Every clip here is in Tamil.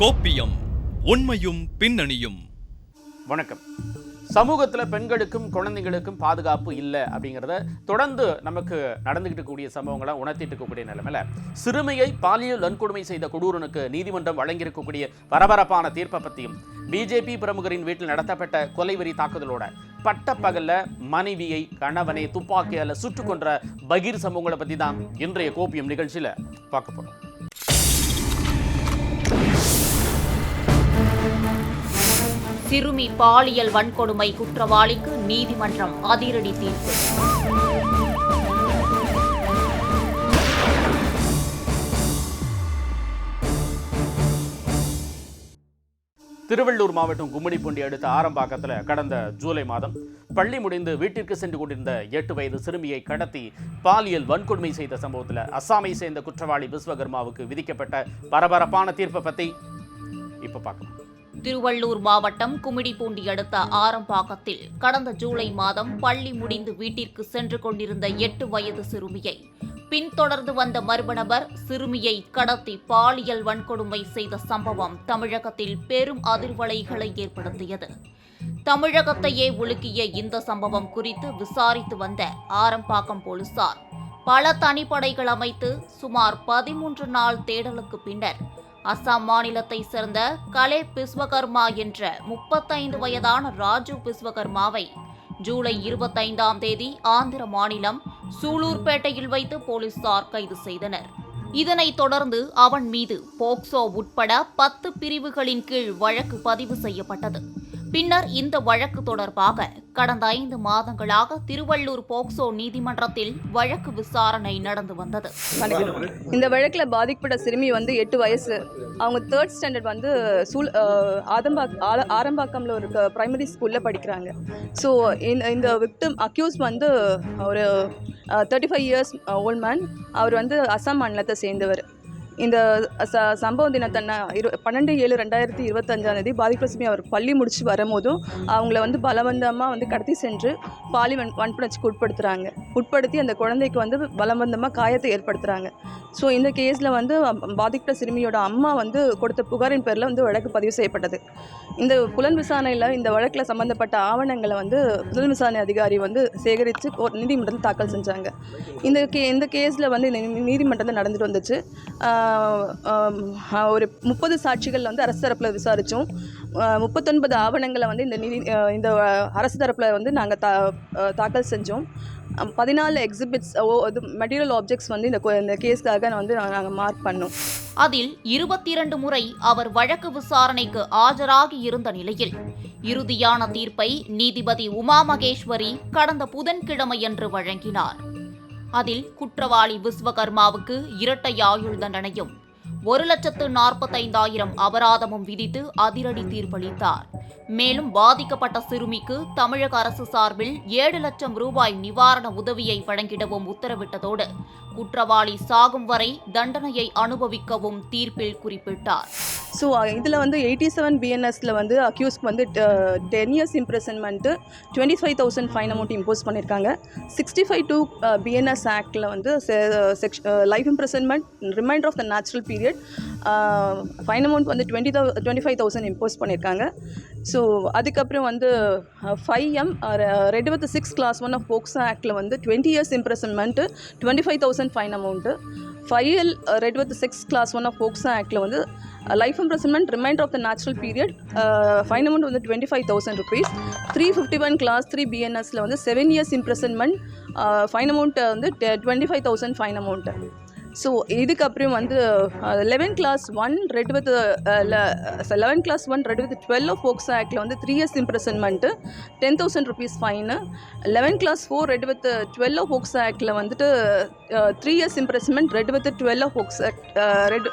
கோப்பியம் உண்மையும் பின்னணியும். வணக்கம். சமூகத்தில் பெண்களுக்கும் குழந்தைங்களுக்கும் பாதுகாப்பு இல்லை அப்படிங்கிறத தொடர்ந்து நமக்கு நடந்துகிட்டு கூடிய சம்பவங்களை உணர்த்திட்டு இருக்கக்கூடிய நிலைமையில் சிறுமியை பாலியல் வன்கொடுமை செய்த கொடூரனுக்கு நீதிமன்றம் வழங்கியிருக்கக்கூடிய பரபரப்பான தீர்ப்பை பற்றியும் பிஜேபி பிரமுகரின் வீட்டில் நடத்தப்பட்ட கொலைவெறி தாக்குதலோட பட்டப்பகல்ல மனைவியை கணவனை துப்பாக்கியால் சுட்டு கொன்ற பகீர் சம்பவங்களை பற்றி தான் இன்றைய கோப்பியம் நிகழ்ச்சியில் பார்க்க சிறுமி பாலியல் வன்கொடுமை குற்றவாளிக்கு நீதிமன்றம் அதிரடி தீர்ப்பு. திருவள்ளூர் மாவட்டம் கும்மிடிப்பூண்டி அடுத்த ஆரம்பாக்கத்தில் கடந்த ஜூலை மாதம் பள்ளி முடிந்து வீட்டிற்கு சென்று கொண்டிருந்த எட்டு வயது சிறுமியை கடத்தி பாலியல் வன்கொடுமை செய்த சம்பவத்தில் அஸ்ஸாமை சேர்ந்த குற்றவாளி விஸ்வகர்மாவுக்கு விதிக்கப்பட்ட பரபரப்பான தீர்ப்பை பற்றி இப்போ பார்க்கலாம். திருவள்ளூர் மாவட்டம் குமிடிப்பூண்டி அடுத்த ஆரம்பாக்கத்தில் கடந்த ஜூலை மாதம் பள்ளி முடிந்து வீட்டிற்கு சென்று கொண்டிருந்த எட்டு வயது சிறுமியை பின்தொடர்ந்து வந்த மர்ம நபர் சிறுமியை கடத்தி பாலியல் வன்கொடுமை செய்த சம்பவம் தமிழகத்தில் பெரும் அதிர்வலைகளை ஏற்படுத்தியது. தமிழகத்தையே உலுக்கிய இந்த சம்பவம் குறித்து விசாரித்து வந்த ஆரம்பாக்கம் போலீசார் பல தனிப்படைகள் அமைத்து சுமார் பதிமூன்று நாள் தேடலுக்கு பின்னர் அசாம் மாநிலத்தை சேர்ந்த கலே பிஸ்வகர்மா என்ற முப்பத்தைந்து வயதான ராஜு பிஸ்வகர்மாவை ஜூலை இருபத்தைந்தாம் தேதி ஆந்திர மாநிலம் சூலூர்பேட்டையில் வைத்து போலீசார் கைது செய்தனர். இதனைத் தொடர்ந்து அவன் மீது போக்சோ உட்பட பத்து பிரிவுகளின் கீழ் வழக்கு பதிவு செய்யப்பட்டது. பின்னர் இந்த வழக்கு தொடர்பாக கடந்த ஐந்து மாதங்களாக திருவள்ளூர் போக்சோ நீதிமன்றத்தில் வழக்கு விசாரணை நடந்து வந்தது. இந்த வழக்கில் பாதிக்கப்பட்ட சிறுமி வந்து எட்டு வயசு. அவங்க தேர்ட் ஸ்டாண்டர்ட் வந்து சூல் ஆதம்பா ஆரம்பாக்கம்ல ஒரு ப்ரைமரி ஸ்கூலில் படிக்கிறாங்க. ஸோ இந்த இந்த விக்டம் அக்யூஸ் வந்து ஒரு thirty five years old man அவர் வந்து அசாம் மாநிலத்தை சேர்ந்தவர். இந்த ச சம்பவ தினத்தன்ன இரு பன்னெண்டு ஏழு ரெண்டாயிரத்தி இருபத்தஞ்சாம் தேதி பாதிப்பு அவர் பள்ளி முடிச்சு வரும்போதும் அவங்கள வந்து பலவந்தமாக வந்து கடத்தி சென்று பாலி வன் வன்புணர்ச்சிக்கு உட்படுத்துகிறாங்க உட்படுத்தி அந்த குழந்தைக்கு வந்து பலவந்தமாக காயத்தை ஏற்படுத்துகிறாங்க ஸோ இந்த கேஸில் வந்து பாதிப்பட்ட பாதிக்கப்பட்ட சிறுமியோட அம்மா வந்து கொடுத்த புகாரின் பேரில் வந்து வழக்கு பதிவு செய்யப்பட்டது. இந்த புலன் விசாரணையில் இந்த வழக்கில் சம்மந்தப்பட்ட ஆவணங்களை வந்து புலன் விசாரணை அதிகாரி வந்து சேகரித்து நீதிமன்றத்தில் தாக்கல் செஞ்சாங்க. இந்த கே இந்த கேஸில் வந்து இந்த நீதிமன்றத்தில் நடந்துட்டு வந்துச்சு. ஒரு முப்பது சாட்சிகள் வந்து அரசு தரப்பில் விசாரித்தோம் முப்பத்தொன்பது ஆவணங்களை வந்து இந்த நிதி இந்த அரசு தரப்பில் வந்து நாங்கள் தா தாக்கல் செஞ்சோம். பதினாலு எக்ஸிபிட்ஸ் ஓ இது மெட்டீரியல் ஆப்ஜெக்ட்ஸ் வந்து இந்த இந்த கேஸ்க்காக வந்து நாங்கள் மார்க் பண்ணோம். அதில் இருபத்தி இரண்டு முறை அவர் வழக்கு விசாரணைக்கு ஆஜராகி இருந்த நிலையில் இறுதியான தீர்ப்பை நீதிபதி உமா மகேஸ்வரி கடந்த புதன்கிழமையன்று வழங்கினார். அதில் குற்றவாளி விஸ்வகர்மாவுக்கு இரட்டை ஆயுள் தண்டனையும் ஒரு லட்சத்து நாற்பத்தைந்தாயிரம் அபராதமும் விதித்து அதிரடி தீர்ப்பளித்தார். மேலும் பாதிக்கப்பட்ட சிறுமிக்கு தமிழக அரசு சார்பில் ஏழு லட்சம் ரூபாய் நிவாரண உதவியை வழங்கிடவும் உத்தரவிட்டதோடு குற்றவாளி சாகும் வரை தண்டனையை அனுபவிக்கவும் தீர்ப்பில் குறிப்பிட்டார். ஸோ இதில் வந்து எயிட்டி செவன் பிஎன்எஸில் வந்து அக்யூஸ்க்கு வந்து ten years imprisonment twenty five thousand fine amount impose பண்ணியிருக்காங்க சிக்ஸ்டி ஃபைவ் டூ பிஎன்எஸ் ஆக்டில் வந்து sex life imprisonment remainder of the natural period fine amount வந்து டுவெண்ட்டி தௌ டுவெண்ட்டி ஃபைவ் தௌசண்ட் இம்போஸ் பண்ணியிருக்காங்க ஸோ அதுக்கப்புறம் வந்து ஃபைவ் எம் ரெண்டு with six clause one of POCSO ஆக்டில் வந்து twenty years imprisonment twenty five thousand fine amount five L read with six clause one of POCSO ஆக்டில் வந்து life imprisonment remainder of the natural period fine amount வந்து twenty five thousand rupees three fifty one clause three பிஎன்எஸில் வந்து seven years imprisonment fine amount வந்து twenty five thousand fine amount so இதுக்கப்புறம் வந்து eleven clause one read with eleventh clause one read with twelve of POCSO ஆக்டில் வந்து three years imprisonment ten thousand rupees fine eleven clause four read with twelve of POCSO ஆக்டில் வந்துட்டு three years imprisonment read with twelve of POCSO act read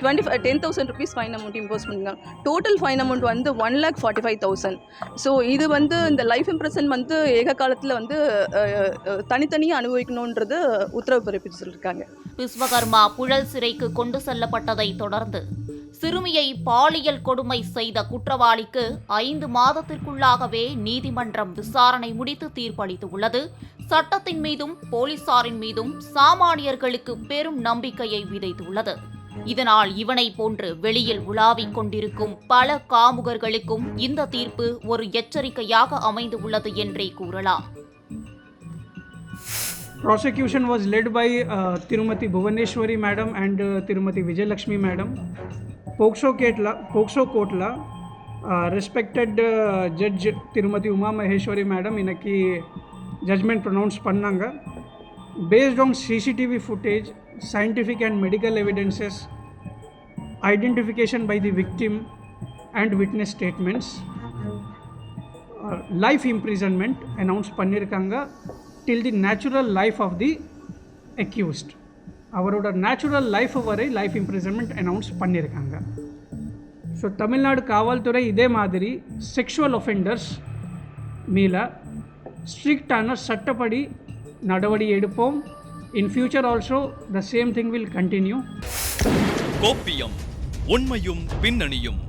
twenty five ten thousand rupees fine amount impose பண்ணிருந்தாங்க டோட்டல் ஃபைன் அமௌண்ட் வந்து one lakh forty five thousand so இது வந்து இந்த லைஃப் இம்ப்ரெஷன் வந்து ஏக காலத்தில் வந்து தனித்தனியாக அனுபவிக்கணுன்றது உத்தரவு பிறப்பிச்சு சொல்லியிருக்காங்க விஸ்வகர்மா புழல் சிறைக்கு கொண்டு செல்லப்பட்டதை தொடர்ந்து சிறுமியை பாலியல் கொடுமை செய்த குற்றவாளிக்கு ஐந்து மாதத்திற்குள்ளாகவே நீதிமன்றம் விசாரணை முடித்து தீர்ப்பளித்துள்ளது. சட்டத்தின் மீதும் போலீசாரின் மீதும் சாமானியர்களுக்கு பெரும் நம்பிக்கையை விதைத்துள்ளது. இதனால் இவனை போன்று வெளியில் உலாவிக் கொண்டிருக்கும் பல காமுகர்களுக்கும் இந்த தீர்ப்பு ஒரு எச்சரிக்கையாக அமைந்துள்ளது என்றே கூறலாம். prosecution was led by uh, Tirumati Bhuvaneshwari madam and uh, Tirumati Vijay Lakshmi madam. Pokso Ketla, Pokso Kotla, uh, respected uh, Judge Tirumati Uma Maheshwari madam இன்னைக்கு judgment pronounced பண்ணாங்க based on CCTV footage, scientific and medical evidences, identification by the victim and witness statements, life imprisonment announce பண்ணியிருக்காங்க till the natural life of the accused அவரோட நேச்சுரல் லைஃப் வரை லைஃப் இம்ப்ரிசன்மெண்ட் அனௌன்ஸ் பண்ணியிருக்காங்க ஸோ தமிழ்நாடு காவல்துறை இதே மாதிரி செக்ஷுவல் ஒஃபெண்டர்ஸ் மேலே ஸ்ட்ரிக்டான சட்டப்படி நடவடி எடுப்போம். In future also the same thing will continue கோப்பியம் உண்மையும் பின்னணியும்.